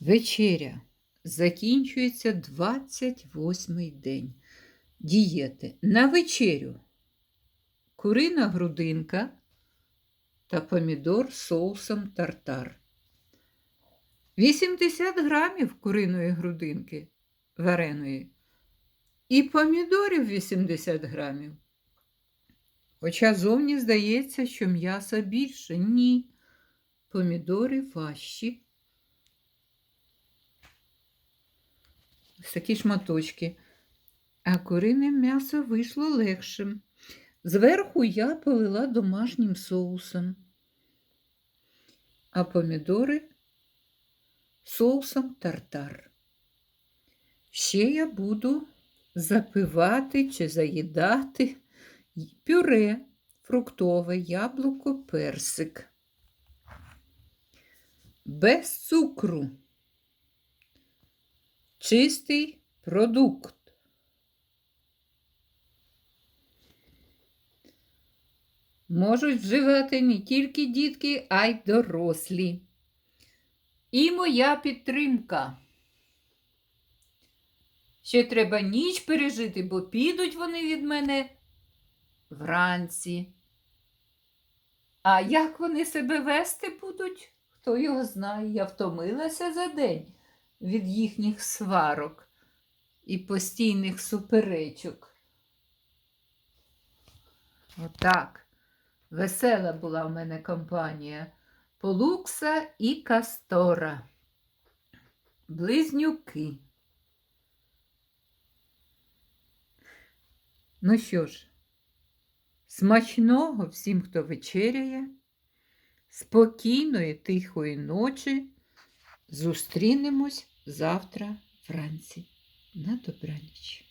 Вечеря. Закінчується 28-й день. Дієти. На вечерю. Курина грудинка та помідор з соусом тартар. 80 грамів куриної грудинки вареної. І помідорів 80 грамів. Хоча зовні здається, що м'яса більше. Ні. Помідори важчі. Ось такі шматочки. А курине м'ясо вийшло легшим. Зверху я полила домашнім соусом, а помідори соусом тартар. Ще я буду запивати чи заїдати пюре фруктове, яблуко, персик. Без цукру. Чистий продукт. Можуть вживати не тільки дітки, а й дорослі. І моя підтримка. Ще треба ніч пережити, бо підуть вони від мене вранці. А як вони себе вести будуть, хто його знає, я втомилася за день від їхніх сварок і постійних суперечок. Отак. Весела була в мене компанія Полукса і Кастора. Близнюки. Ну що ж, смачного всім, хто вечеряє, спокійної, тихої ночі. Зустрінемось завтра вранці. На добраніч.